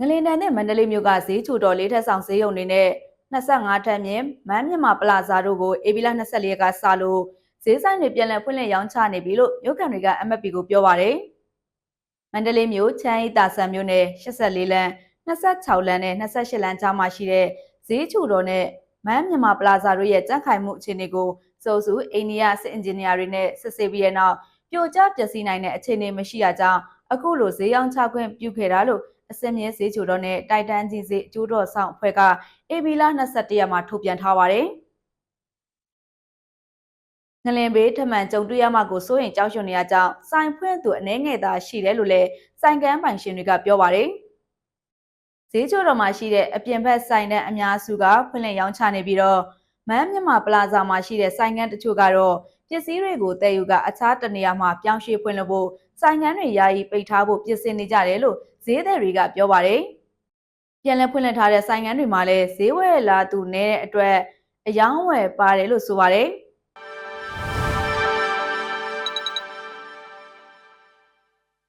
ငလင်တန်နဲ့မန္တလေးမြို့ကဈေးချိုတော်လေးထက်ဆောင်ဈေးရုံတွေနဲ့25ထပ်မြင့်မန်းမြမပလာဇာတို့ကိုအေဘီလာ24ရက်ကစလို့ဈေးဆိုင်တွေပြန်လည်ဖွင့်လှစ်ရောင်းချနေပြီလို့မြို့ကန်တွေက MFP ကိုပြောပါရယ်မန္တလေးမြို့ချမ်းဤတာဆန်မြို့နယ်84လမ်း26လမ်းနဲ့28လမ်းကြားမှာရှိတဲ့ဈေးချိုတော်နဲ့မန်းမြမပလာဇာတို့ရဲ့ကြန့်ခိုင်မှုအခြေအနေကိုစိုးစုအိန္ဒိယစစ်အင်ဂျင်နီယာတွေနဲ့စစ်ဆေးပြီးတဲ့နောက်ပြိုကျပျက်စီးနိုင်တဲ့အခြေအနေမရှိတာကြောင့်အခုလိုဈေးရောင်းချခွင့်ပြုခဲ့တာလို့ အစင်းမြဲဈေးချိုတော်နဲ့တိုက်တန်းကြီးဈေးအကျိုးတော်ဆောင်အဖွဲ့ကအေဘီလာ21ရက်မှာထုတ်ပြန်ထားပါတယ်။ငလင်ဘေးထမှန်ကြုံတွေ့ရမှာကိုစိုးရင်ကြောက်ရွံ့နေရကြောင်းစိုင်ဖွင့်သူအနေငယ်သာရှိတယ်လို့လည်းစိုင်ကန်းပိုင်ရှင်တွေကပြောပါတယ်။ဈေးချိုတော်မှာရှိတဲ့အပြင်ဘက်ဆိုင်တဲ့အများစုကဖွင့်လှစ်ရောင်းချနေပြီးတော့မန်းမြမပလာဇာမှာရှိတဲ့ဆိုင်ကန်းတချို့ကတော့ ပစ္စည်းတွေကိုတည်ယူကအခြားတနေရာမှာပြောင်းရွှေ့ဖွင့်လို့ဖို့ဆိုင်ကန်းတွေယာယီပိတ်ထားဖို့ပြင်ဆင်နေကြတယ်လို့ဈေးသည်တွေကပြောပါတယ်။ပြန်လည်ဖွင့်လှစ်ထားတဲ့ဆိုင်ကန်းတွေမှာလည်းဈေးဝယ်လာသူနေတဲ့အတွက်အယောင်းဝယ်ပါတယ်လို့ဆိုပါတယ်။